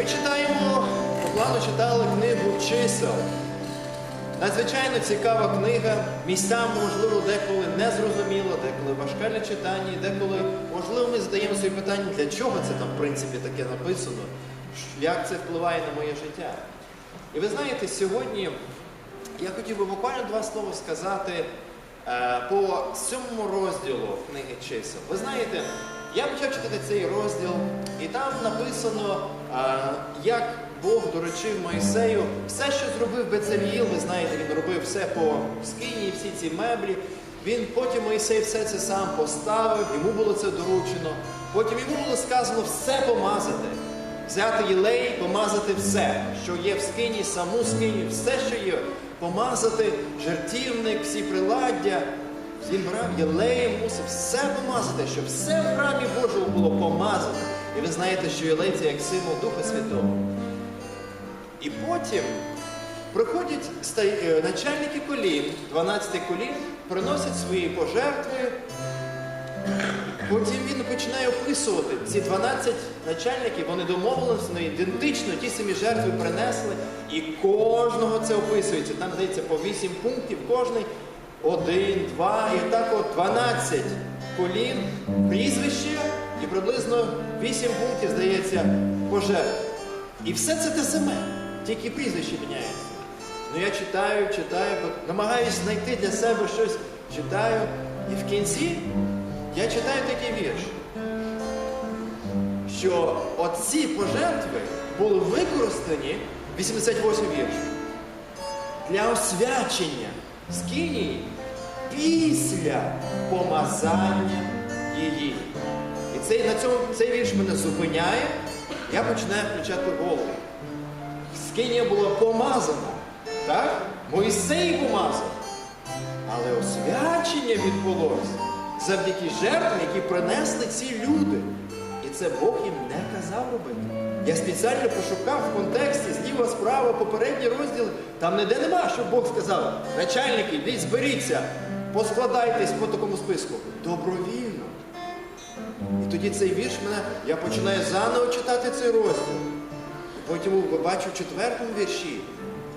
Ми читаємо, плану читали книгу чисел. Надзвичайно цікава книга. Місцями, можливо, деколи незрозуміло, деколи важка для читання, деколи, можливо, ми задаємо собі питання, для чого це там, в принципі, таке написано, як це впливає на моє життя. І ви знаєте, сьогодні я хотів би буквально два слова сказати е, по сьомому розділу книги чисел. Ви знаєте, я почав читати цей розділ, і там написано, як Бог доручив Моїсею все, що зробив Бецаліїл, ви знаєте, він робив все по скині, всі ці меблі. Він потім Моїсей все це сам поставив, йому було це доручено. Потім йому було сказано все помазати взяти єлей, помазати все, що є в скині, саму скиню, все, що є, помазати жертівник, всі приладдя. Він брав єлеєм, мусив все помазати, щоб все в храмі Божому було помазано. І ви знаєте, що єлей це як символ Духа Святого. І потім приходять е, начальники колін, 12 колін, приносять свої пожертви, Потім він починає описувати ці 12 начальників, вони домовилися ну, ідентично, ті самі жертви принесли, і кожного це описується. Там здається по 8 пунктів, кожний один, два, і так от 12 колін, прізвище і приблизно 8 пунктів, здається, пожертв. І все це те саме, тільки прізвище міняється. Ну я читаю, читаю, бо намагаюсь знайти для себе щось, читаю, і в кінці я читаю такий вірш, що оці пожертви були використані, 88 вірш, для освячення скинії після помазання її. І цей, на цьому, цей вірш мене зупиняє, я починаю включати голову. Скинія була помазана, так? Моїсей помазав. Але освячення відбулося завдяки жертвам, які принесли ці люди. Це Бог їм не казав робити. Я спеціально пошукав в контексті зліва справа, попередні розділи. Там ніде нема, що Бог сказав. Начальники, йдіть, зберіться, поскладайтесь по такому списку. Добровільно. І тоді цей вірш мене, я починаю заново читати цей розділ. Потім бачу в четвертому вірші.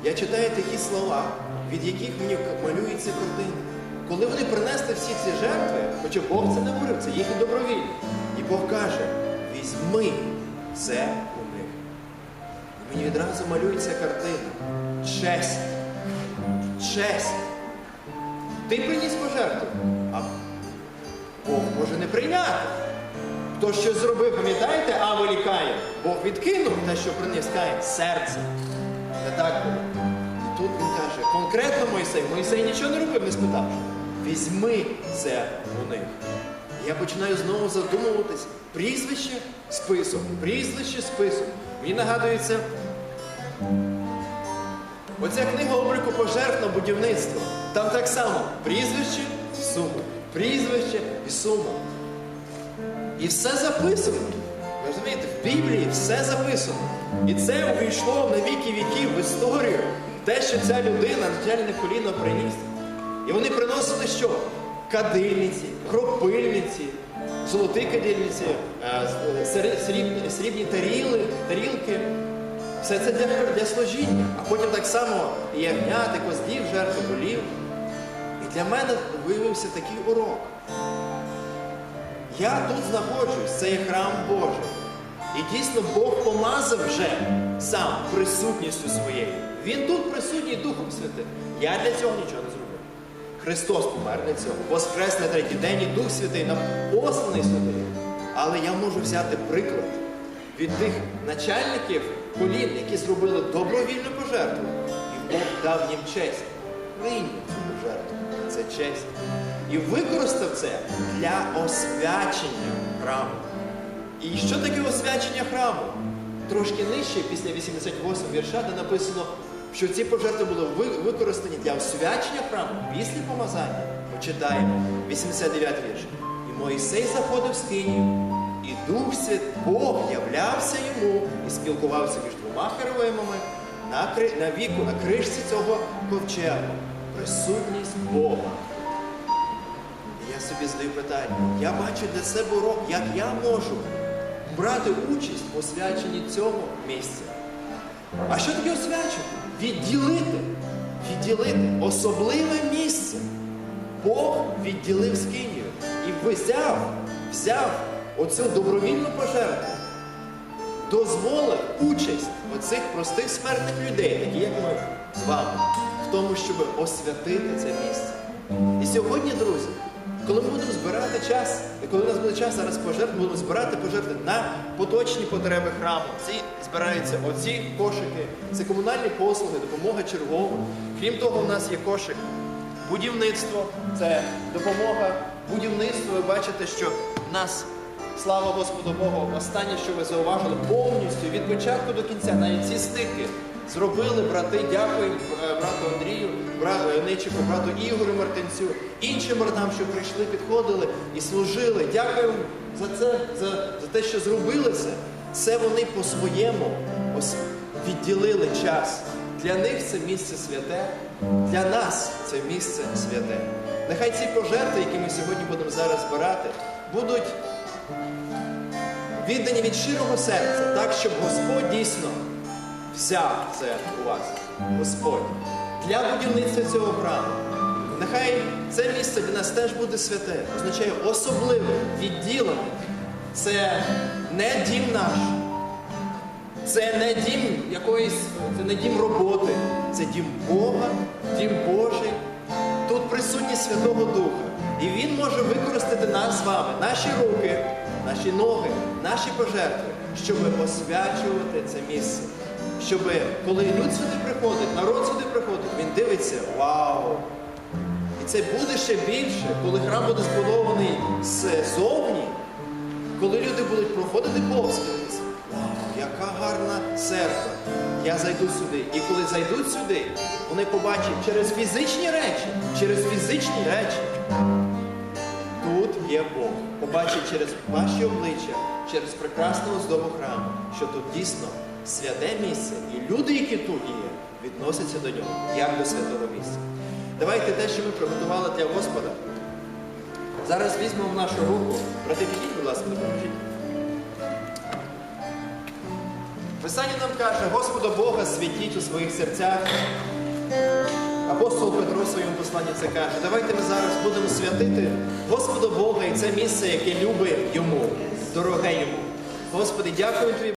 Я читаю такі слова, від яких мені малюється картина. Коли вони принесли всі ці жертви, хоча Бог це не говорив, це їхні добровільні. Бог каже: візьми це у них. І мені відразу малюється картина. Честь. Честь. Ти приніс пожертву, а Бог може не прийняти. Хто що зробив, пам'ятаєте, Авелі Каїн? Бог відкинув те, що приніс Каїн, серце. Не так було. І тут він каже, конкретно Мойсей, Мойсей нічого не робив, не спитавши. Візьми це у них. Я починаю знову задумуватись. Прізвище список, прізвище список. Мені нагадується, оця книга обліку пожертв на будівництво. Там так само прізвище сума. Прізвище і сума. І все записано. Розумієте, в Біблії все записано. І це увійшло на віки віків в історію. Те, що ця людина начальне коліно приніс. І вони приносили що? Кадильниці, кропильниці, золоті кадильниці, е, срібні, таріли, тарілки. Все це для, для служіння. А потім так само і ягняти, козлів, жертви голів. І для мене виявився такий урок. Я тут знаходжусь, це є храм Божий. І дійсно Бог помазав вже сам присутністю своєю. Він тут присутній Духом Святим. Я для цього нічого не зробив. Христос помер для цього. Воскрес на третій день і Дух Святий нам посланий сюди. Але я можу взяти приклад від тих начальників колін, які зробили добровільну пожертву. І Бог дав їм честь. Прийняв цю пожертву. Це честь. І використав це для освячення храму. І що таке освячення храму? Трошки нижче, після 88 вірша, де написано, що ці пожертви були використані для освячення храму після помазання. Почитаємо 89 вірш. І Моїсей заходив в скинію, і Дух Свят Бог являвся йому і спілкувався між двома херовимами на, кри... на віку, на кришці цього ковчегу. Присутність Бога. І я собі задаю питання, я бачу для себе урок, як я можу брати участь у освяченні цього місця. А що таке освячити? Відділити. Відділити особливе місце. Бог відділив скинію і взяв, взяв оцю добровільну пожертву, дозволив участь оцих простих смертних людей, такі як ми з вами, в тому, щоб освятити це місце. І сьогодні, друзі, коли ми будемо збирати час, і коли у нас буде час зараз пожертв, будемо збирати пожертви на поточні потреби храму. Збираються оці кошики, це комунальні послуги, допомога черговим. Крім того, у нас є кошик будівництво, це допомога будівництву. Ви бачите, що в нас, слава Господу Богу, останнє, що ви зауважили, повністю від початку до кінця, навіть ці стики зробили брати. Дякуємо е, брату Андрію, брату Ничику, брату Ігорю Мартинцю, іншим братам, що прийшли, підходили і служили. Дякуємо за це, за, за те, що зробили це. Це вони по-своєму відділили час. Для них це місце святе, для нас це місце святе. Нехай ці пожертви, які ми сьогодні будемо зараз збирати, будуть віддані від щирого серця, так, щоб Господь дійсно взяв це у вас. Господь. Для будівництва цього храму. Нехай це місце для нас теж буде святе, означає особливе, відділене. Це не дім наш. Це не дім якоїсь, це не дім роботи, це дім Бога, дім Божий. Тут присутність Святого Духа. І Він може використати нас з вами, наші руки, наші ноги, наші пожертви, щоб освячувати це місце. Щоб коли люд сюди приходить, народ сюди приходить, він дивиться, вау! І це буде ще більше, коли храм буде збудований ззовні, коли люди будуть проходити повз, яка гарна церква. Я зайду сюди. І коли зайдуть сюди, вони побачать через фізичні речі, через фізичні речі. Тут є Бог. Побачать через ваші обличчя, через прекрасну оздобу храму, що тут дійсно святе місце, і люди, які тут є, відносяться до нього, як до святого місця. Давайте те, що ми приготували для Господа. Зараз візьмемо в нашу руку. Брати, підіть, будь ласка, допоможіть. Писання нам каже, Господа Бога святіть у своїх серцях. Апостол Петро в своєму посланні це каже. Давайте ми зараз будемо святити Господа Бога і це місце, яке любить йому, дороге йому. Господи, дякую тобі.